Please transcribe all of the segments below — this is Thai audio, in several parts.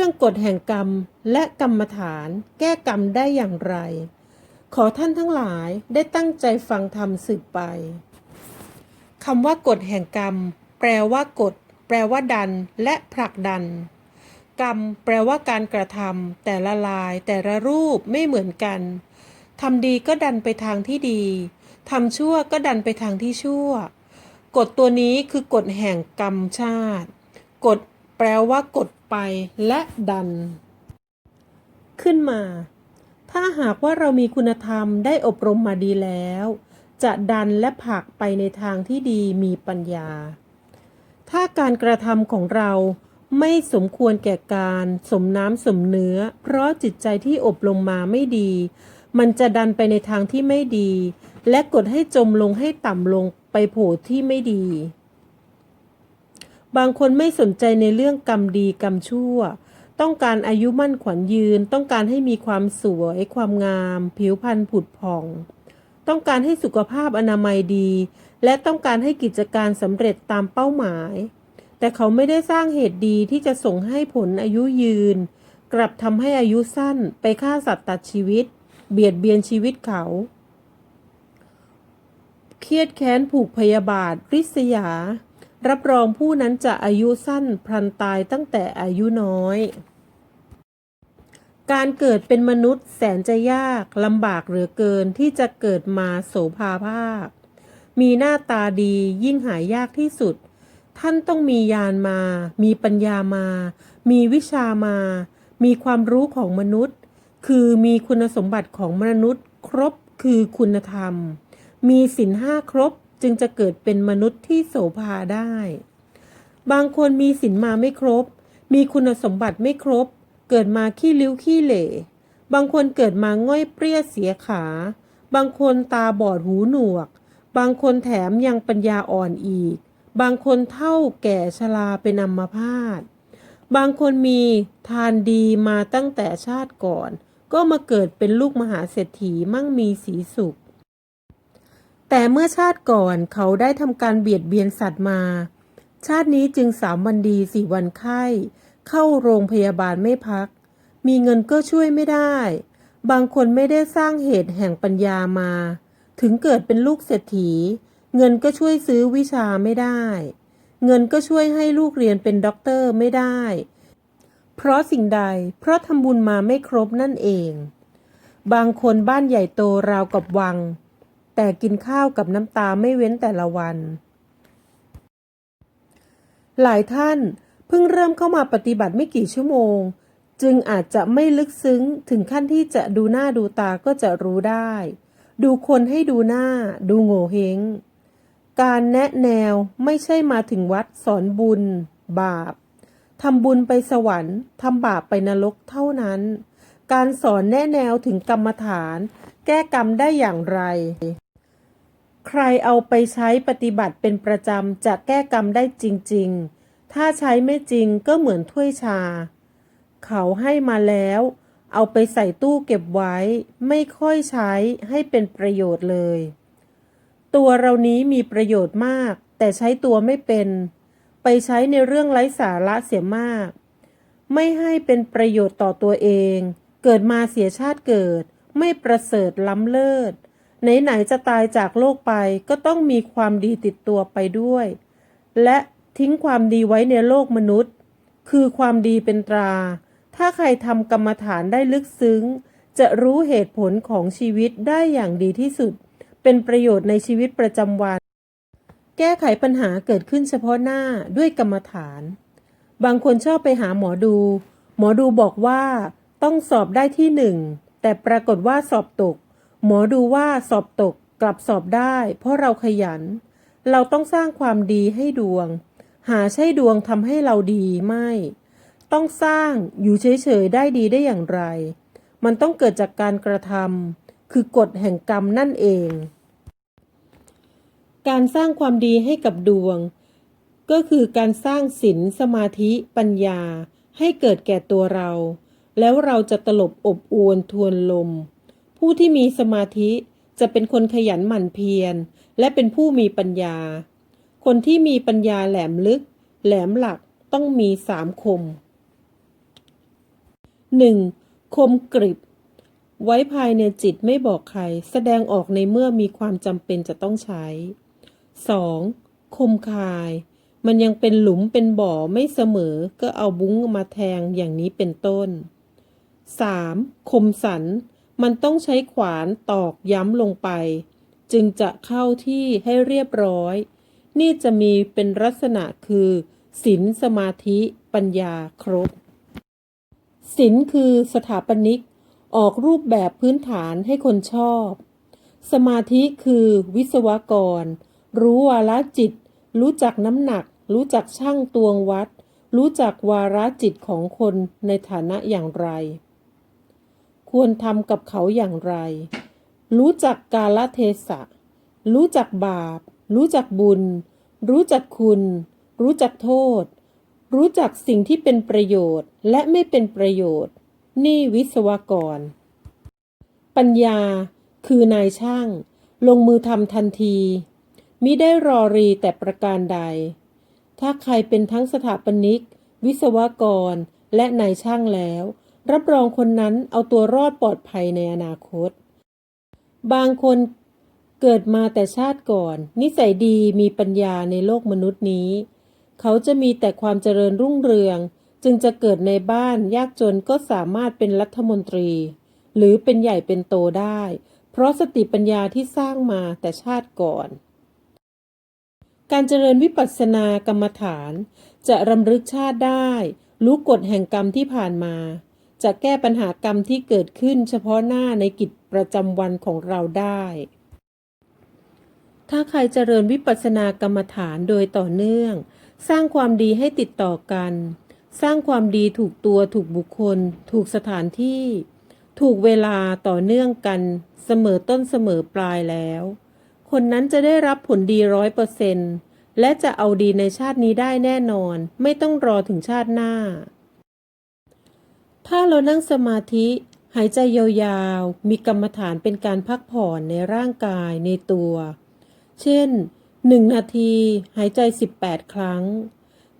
รื่องกฎแห่งกรรมและกรรมฐาน แก้กรรมได้อย่างไร ขอท่านทั้งหลายได้ตั้งใจฟังธรรมสืบไปคำว่ากฎแห่งกรรม แปลว่ากฎ แปลว่าดัน และผลักดัน กรรม แปลว่าการกระทำแต่ละลาย แต่ละรูปไม่เหมือนกันทำดีก็ดันไปทางที่ดีทำชั่วก็ดันไปทางที่ชั่ว กฎตัวนี้คือกฎแห่งกรรมชาติ กฎ แปลว่ากฎไปและดัน ขึ้นมา ถ้าหากว่าเรามีคุณธรรมได้อบรมมาดีแล้ว จะดันและผลักไปในทางที่ดีมีปัญญา ถ้าการกระทำของเราไม่สมควรแก่การสมน้ำสมเนื้อ เพราะจิตใจที่อบรมมาไม่ดี มันจะดันไปในทางที่ไม่ดี และกดให้จมลงให้ต่ำลงไปโผล่ที่ไม่ดี บางคนไม่สนใจในเรื่องกรรมดีกรรมชั่ว ต้องการอายุมั่นขวัญยืน ต้องการให้มีความสวยความงาม ผิวพรรณผุดผ่อง ต้องการให้สุขภาพอนามัยดี และต้องการให้กิจการสำเร็จตามเป้าหมาย แต่เขาไม่ได้สร้างเหตุดีที่จะส่งให้ผลอายุยืน กลับทำให้อายุสั้นไปฆ่าสัตว์ตัดชีวิต เบียดเบียนชีวิตเขาเครียดแค้นผูกพยาบาทริษยา รับรองผู้นั้นจะอายุสั้นพลันตายตั้งแต่อายุน้อย การเกิดเป็นมนุษย์แสนจะยากลำบากเหลือเกินที่จะเกิดมาโสภาภาพมีหน้าตาดียิ่งหายากที่สุด ท่านต้องมีญาณมา มีปัญญามา มีวิชามา มีความรู้ของมนุษย์ คือมีคุณสมบัติของมนุษย์ครบคือคุณธรรม มีศีลห้าครบ จึงจะเกิดเป็นมนุษย์ที่โสภาได้ บางคนมีศีลมาไม่ครบ มีคุณสมบัติไม่ครบ เกิดมาขี้ริ้วขี้เหร่บางคนเกิดมาง่อยเปรี้ยเสียขา บางคนตาบอดหูหนวก บางคนแถมยังปัญญาอ่อนอีก บางคนเท่าแก่ชราเป็นอัมพาต บางคนมีทานดีมาตั้งแต่ชาติก่อน ก็มาเกิดเป็นลูกมหาเศรษฐีมั่งมีสีสุข แต่เมื่อชาติก่อนเขาได้ทำการเบียดเบียนสัตว์มา ชาตินี้จึงสามวันดีสี่วันไข้ เข้าโรงพยาบาลไม่พัก มีเงินก็ช่วยไม่ได้ บางคนไม่ได้สร้างเหตุแห่งปัญญามา ถึงเกิดเป็นลูกเศรษฐี เงินก็ช่วยซื้อวิชาไม่ได้ เงินก็ช่วยให้ลูกเรียนเป็นด็อกเตอร์ไม่ได้ เพราะสิ่งใด เพราะทำบุญมาไม่ครบนั่นเอง บางคนบ้านใหญ่โตราวกับวัง แต่กินข้าวกับน้ำตาไม่เว้นแต่ละวัน หลายท่านเพิ่งเริ่มเข้ามาปฏิบัติไม่กี่ชั่วโมง จึงอาจจะไม่ลึกซึ้งถึงขั้นที่จะดูหน้าดูตาก็จะรู้ได้ ดูคนให้ดูหน้า ดูโง่เฮงการแนะแนวไม่ใช่มาถึงวัดสอนบุญ บาปทำบุญไปสวรรค์ทำบาปไปนรกเท่านั้น การสอนแนะแนวถึงกรรมฐาน แก้กรรมได้อย่างไร ใครเอาไปใช้ปฏิบัติเป็นประจำจะแก้กรรมได้จริง ๆ ถ้าใช้ไม่จริงก็เหมือนถ้วยชา เขาให้มาแล้ว เอาไปใส่ตู้เก็บไว้ ไม่ค่อยใช้ให้เป็นประโยชน์เลย ตัวเรานี้มีประโยชน์มาก แต่ใช้ตัวไม่เป็น ไปใช้ในเรื่องไร้สาระเสียมาก ไม่ให้เป็นประโยชน์ต่อตัวเอง เกิดมาเสียชาติเกิด ไม่ประเสริฐล้ำเลิศ ไหนๆจะตายจากโลกไปก็ต้องมีความดีติดตัวไปด้วย และทิ้งความดีไว้ในโลกมนุษย์ คือความดีเป็นตรา ถ้าใครทำกรรมฐานได้ลึกซึ้ง จะรู้เหตุผลของชีวิตได้อย่างดีที่สุด เป็นประโยชน์ในชีวิตประจำวัน แก้ไขปัญหาเกิดขึ้นเฉพาะหน้าด้วยกรรมฐาน บางคนชอบไปหาหมอดู หมอดูบอกว่า ต้องสอบได้ที่หนึ่งแต่ปรากฏว่าสอบตก หมอดูว่าสอบตกกลับสอบได้ เพราะเราขยัน เราต้องสร้างความดีให้ดวง หาใช่ดวงทำให้เราดีไม่ ต้องสร้างอยู่เฉยๆได้ดีได้อย่างไร มันต้องเกิดจากการกระทำคือกฎแห่งกรรมนั่นเอง การสร้างความดีให้กับดวง ก็คือการสร้างศีลสมาธิปัญญา ให้เกิดแก่ตัวเรา แล้วเราจะตลบอบอวนทวนลม ผู้ที่มีสมาธิจะเป็นคนขยันหมั่นเพียร และเป็นผู้มีปัญญา คนที่มีปัญญาแหลมลึก แหลมหลักต้องมีสามคม 1. คมกริบ ไว้ภายในจิตไม่บอกใคร แสดงออกในเมื่อมีความจำเป็นจะต้องใช้ 2. คมคาย มันยังเป็นหลุมเป็นบ่อไม่เสมอ ก็เอาบุ้งมาแทงอย่างนี้เป็นต้น 3. คมสัน มันต้องใช้ขวานตอกย้ำลงไป จึงจะเข้าที่ให้เรียบร้อย นี่จะมีเป็นลักษณะคือศีลสมาธิปัญญาครบศิลคือสถาปนิก ออกรูปแบบพื้นฐานให้คนชอบ สมาธิคือวิศวกร รู้วาระจิต รู้จักน้ำหนัก รู้จักช่างตวงวัด รู้จักวาระจิตของคนในฐานะอย่างไร ควรทำกับเขาอย่างไร รู้จักกาลเทศะ รู้จักบาป รู้จักบุญ รู้จักคุณ รู้จักโทษ รู้จักสิ่งที่เป็นประโยชน์และไม่เป็นประโยชน์ นี่วิศวกร ปัญญา คือนายช่าง ลงมือทำทันที มิได้รอรีแต่ประการใด ถ้าใครเป็นทั้งสถาปนิก วิศวกร และนายช่างแล้ว รับรองคนนั้นเอาตัวรอดปลอดภัยในอนาคต บางคนเกิดมาแต่ชาติก่อน นิสัยดีมีปัญญาในโลกมนุษย์นี้ เขาจะมีแต่ความเจริญรุ่งเรือง จึงจะเกิดในบ้านยากจนก็สามารถเป็นรัฐมนตรี หรือเป็นใหญ่เป็นโตได้ เพราะสติปัญญาที่สร้างมาแต่ชาติก่อน การเจริญวิปัสสนากรรมฐาน จะรำลึกชาติได้ รู้กฎแห่งกรรมที่ผ่านมา จะแก้ปัญหากรรมที่เกิดขึ้นเฉพาะหน้าในกิจประจำวันของเราได้ ถ้าใครเจริญวิปัสสนากรรมฐานโดยต่อเนื่อง สร้างความดีให้ติดต่อกัน สร้างความดีถูกตัวถูกบุคคล ถูกสถานที่ ถูกเวลาต่อเนื่องกันเสมอต้นเสมอปลายแล้ว คนนั้นจะได้รับผลดีร้อยเปอร์เซนต์และจะเอาดีในชาตินี้ได้แน่นอน ไม่ต้องรอถึงชาติหน้า ถ้าเรานั่งสมาธิ หายใจยาวๆ มีกรรมฐานเป็นการพักผ่อนในร่างกายในตัว เช่น 1 นาที หายใจ 18 ครั้ง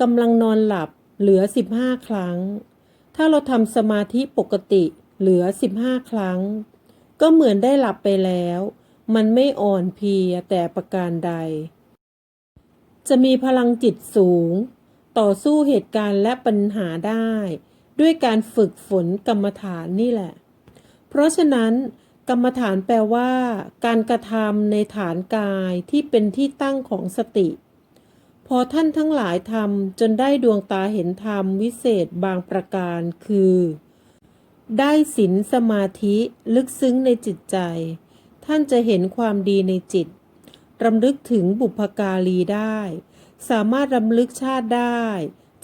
กำลังนอนหลับเหลือ 15 ครั้ง ถ้าเราทำสมาธิปกติเหลือ 15 ครั้ง ก็เหมือนได้หลับไปแล้ว มันไม่อ่อนเพลียแต่ประการใด จะมีพลังจิตสูง ต่อสู้เหตุการณ์และปัญหาได้ ด้วยการฝึกฝนกรรมฐานนี่แหละ เพราะฉะนั้น กรรมฐานแปลว่า การกระทำในฐานกายที่เป็นที่ตั้งของสติ พอท่านทั้งหลายทำจนได้ดวงตาเห็นธรรมวิเศษบางประการคือ ได้ศีลสมาธิลึกซึ้งในจิตใจ ท่านจะเห็นความดีในจิตรำลึกถึงบุพการีได้ สามารถรำลึกชาติได้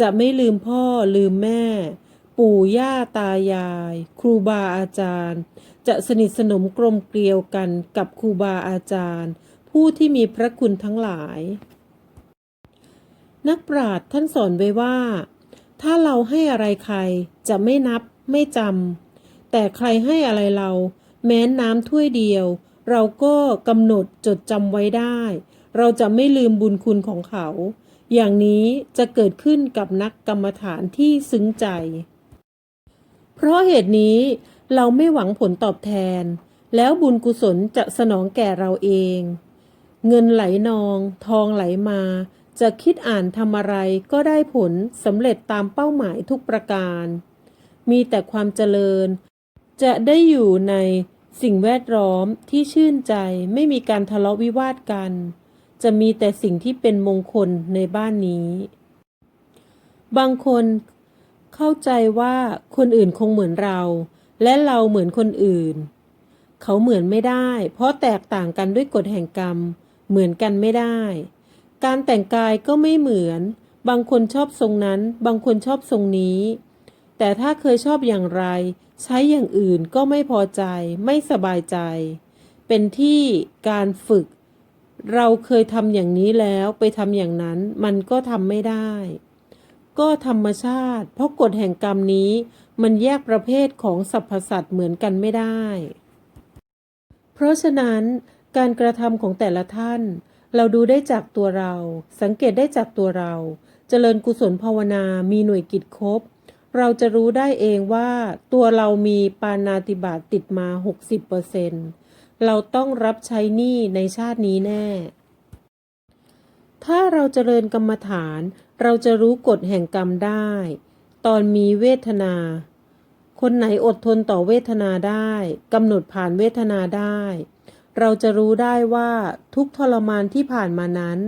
จะไม่ลืมพ่อลืมแม่ ปู่ย่าตายาย ครูบาอาจารย์ จะสนิทสนมกลมเกลียวกันกับครูบาอาจารย์ ผู้ที่มีพระคุณทั้งหลาย นักปราชญ์ท่านสอนไว้ว่า ถ้าเราให้อะไรใครจะไม่นับไม่จำแต่ใครให้อะไรเรา แม้นน้ำถ้วยเดียว เราก็กำหนดจดจำไว้ได้ เราจะไม่ลืมบุญคุณของเขาอย่างนี้จะเกิดขึ้นกับนักกรรมฐานที่ซึ้งใจ เพราะเหตุนี้เราไม่หวังผลตอบแทน แล้วบุญกุศลจะสนองแก่เราเอง เงินไหลนอง ทองไหลมา จะคิดอ่านทำอะไรก็ได้ผลสำเร็จตามเป้าหมายทุกประการ มีแต่ความเจริญ จะได้อยู่ในสิ่งแวดล้อมที่ชื่นใจไม่มีการทะเลาะวิวาทกัน จะมีแต่สิ่งที่เป็นมงคลในบ้านนี้ บางคน เข้าใจว่าคนอื่นคงเหมือนเรา และเราเหมือนคนอื่น เขาเหมือนไม่ได้ เพราะแตกต่างกันด้วยกฎแห่งกรรม เหมือนกันไม่ได้ การแต่งกายก็ไม่เหมือน บางคนชอบทรงนั้น บางคนชอบทรงนี้ แต่ถ้าเคยชอบอย่างไร ใช้อย่างอื่นก็ไม่พอใจ ไม่สบายใจ เป็นที่การฝึก เราเคยทำอย่างนี้แล้วไปทำอย่างนั้น มันก็ทำไม่ได้ ก็ธรรมชาติ เพราะกฎแห่งกรรมนี้มันแยกประเภทของสรรพสัตว์เหมือนกันไม่ได้ เพราะฉะนั้นการกระทำของแต่ละท่าน เราดูได้จากตัวเรา สังเกตได้จากตัวเราเจริญกุศลภาวนามีหน่วยกิจครบ เราจะรู้ได้เองว่าตัวเรามีปานาติบาตติดมา 60%เราต้องรับใช้หนี้ในชาตินี้แน่ ถ้าเราเจริญกรรมฐาน เราจะรู้กฎแห่งกรรมได้ ตอนมีเวทนา คนไหนอดทนต่อเวทนาได้กำหนดผ่านเวทนาได้ เราจะรู้ได้ว่าทุกทรมานที่ผ่านมานั้น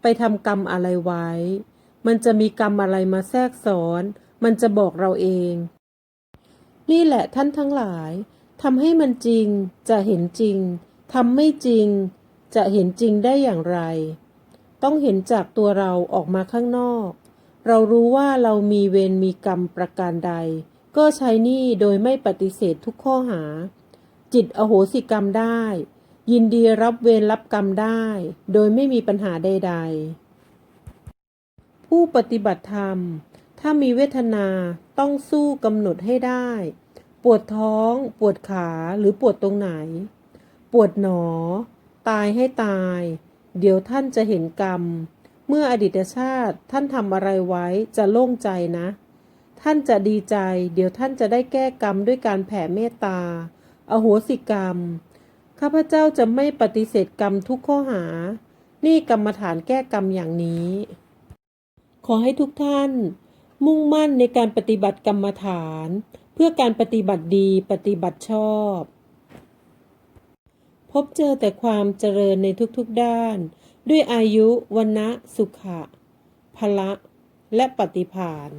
ไปทำกรรมอะไรไว้ มันจะมีกรรมอะไรมาแทรกซ้อน มันจะบอกเราเอง นี่แหละท่านทั้งหลายทำให้มันจริงจะเห็นจริงทำไม่จริง จะเห็นจริงได้อย่างไร ต้องเห็นจากตัวเราออกมาข้างนอก เรารู้ว่าเรามีเวรมีกรรมประการใด ก็ใช้นี่โดยไม่ปฏิเสธทุกข้อหา จิตอโหสิกรรมได้ ยินดีรับเวรรับกรรมได้ โดยไม่มีปัญหาใด ๆ ผู้ปฏิบัติธรรม ถ้ามีเวทนาต้องสู้กำหนดให้ได้ ปวดท้อง ปวดขาหรือปวดตรงไหน ปวดหนอ ตายให้ตาย เดี๋ยวท่านจะเห็นกรรม เมื่ออดีตชาติท่านทำอะไรไว้จะโล่งใจนะ ท่านจะดีใจ เดี๋ยวท่านจะได้แก้กรรมด้วยการแผ่เมตตา อโหสิกรรม ข้าพเจ้าจะไม่ปฏิเสธกรรมทุกข้อหา นี่กรรมฐานแก้กรรมอย่างนี้ ขอให้ทุกท่าน มุ่งมั่นในการปฏิบัติกรรมฐาน เพื่อการปฏิบัติดีปฏิบัติชอบ พบเจอแต่ความเจริญในทุกๆด้าน ด้วยอายุวันนะสุขะพละและปฏิภาณ